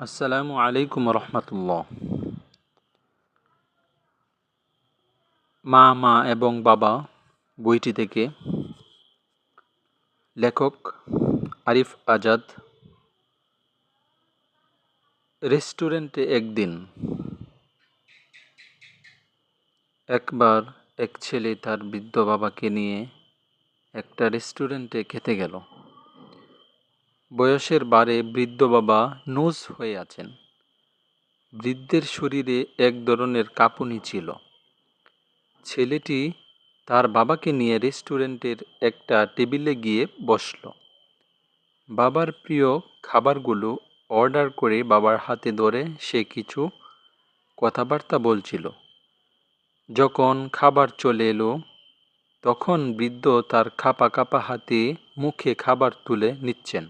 আসসালামু আলাইকুম রহমতুল্লাহ মা মা এবং বাবা বইটি থেকে লেখক আরিফ আজাদ, রেস্টুরেন্টে একদিন একবার এক ছেলে তার বৃদ্ধ বাবাকে নিয়ে একটা রেস্টুরেন্টে খেতে গেল। বয়সের বারে বৃদ্ধ বাবা নুজ হয়ে আছেন। বৃদ্ধের শরীরে এক ধরনের কাঁপুনি ছিল। ছেলেটি তার বাবাকে নিয়ে রেস্টুরেন্টের একটা টেবিলে গিয়ে বসল। বাবার প্রিয় খাবারগুলো অর্ডার করে বাবার হাতে ধরে সে কিছু কথাবার্তা বলছিল। যখন খাবার চলে এলো, তখন বৃদ্ধ তার খাপা কাপা হাতে মুখে খাবার তুলে নিচ্ছেন।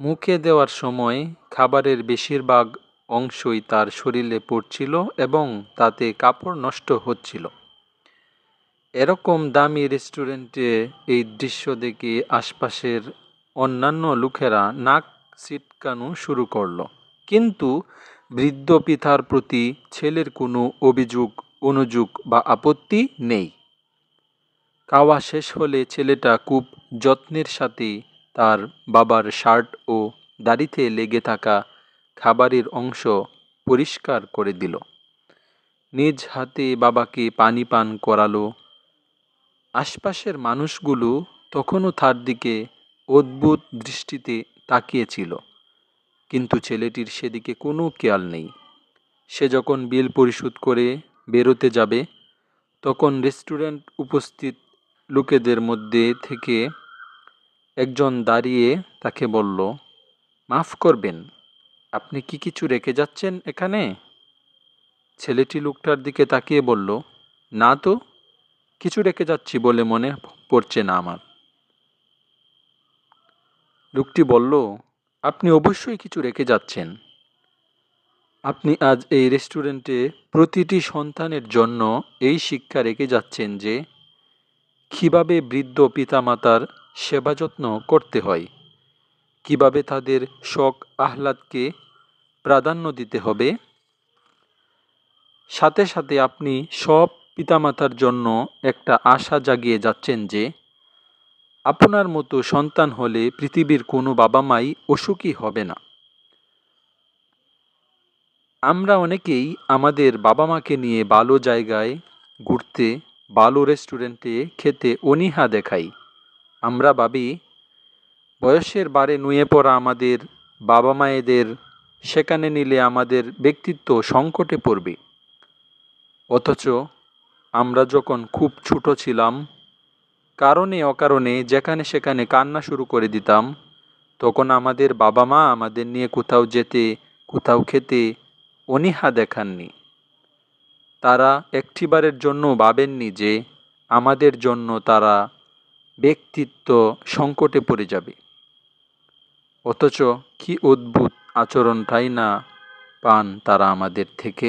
মুখে দেওয়ার সময় খাবারের বেশিরভাগ অংশই তার শরীরে পড়ছিল এবং তাতে কাপড় নষ্ট হচ্ছিল। এরকম দামি রেস্টুরেন্টে এই দৃশ্য দেখে আশপাশের অন্যান্য লোকেরা নাক ছিটকানো শুরু করল। কিন্তু বৃদ্ধ পিতার প্রতি ছেলের কোনো অভিযোগ, অনুযোগ বা আপত্তি নেই। খাওয়া শেষ হলে ছেলেটা খুব যত্নের সাথে তার বাবার শার্ট ও দাড়িতে লেগে থাকা খাবারের অংশ পরিষ্কার করে দিল। নিজ হাতে বাবাকে পানি পান করালো। আশপাশের মানুষগুলো তখনও তার দিকে অদ্ভুত দৃষ্টিতে তাকিয়েছিল। কিন্তু ছেলেটির সেদিকে কোনো খেয়াল নেই। সে যখন বিল পরিশোধ করে বেরোতে যাবে, তখন রেস্টুরেন্ট উপস্থিত লোকেদের মধ্যে থেকে একজন দাঁড়িয়ে তাকে বলল, মাফ করবেন, আপনি কি কিছু রেখে যাচ্ছেন এখানে? ছেলেটি লোকটার দিকে তাকিয়ে বলল, না তো, কিছু রেখে যাচ্ছি বলে মনে পড়ছে না আমার। লোকটি বলল, আপনি অবশ্যই কিছু রেখে যাচ্ছেন। আপনি আজ এই রেস্টুরেন্টে প্রতিটি সন্তানের জন্য এই শিক্ষা রেখে যাচ্ছেন যে, কীভাবে বৃদ্ধ পিতামাতার সেবা যত্ন করতে হয়। কীভাবে তাদের শখ আহ্লাদকে প্রাধান্য দিতে হবে? সাথে সাথে আপনি সব পিতামাতার জন্য একটা আশা জাগিয়ে যাচ্ছেন যে, আপনার মতো সন্তান হলে পৃথিবীর কোনো বাবা মাই অসুখী হবে না। আমরা অনেকেই আমাদের বাবা মাকে নিয়ে ভালো জায়গায় ঘুরতে, ভালো রেস্টুরেন্টে খেতে অনীহা দেখাই। আমরা ভাবি, বয়সের বারে নুয়ে পড়া আমাদের বাবা মায়েদের সেখানে নিলে আমাদের ব্যক্তিত্ব সংকটে পড়বে। অথচ আমরা যখন খুব ছোট ছিলাম, কারণে অকারণে যেখানে সেখানে কান্না শুরু করে দিতাম, তখন আমাদের বাবা মা আমাদের নিয়ে কোথাও যেতে, কোথাও খেতে অনীহা দেখাননি। তারা একটিবারের জন্য ভাবেননি যে আমাদের জন্য তারা ব্যক্তিত্ব সংকটে পড়ে যাবে। অথচ কি অদ্ভুত আচরণটাই না পান তারা আমাদের থেকে।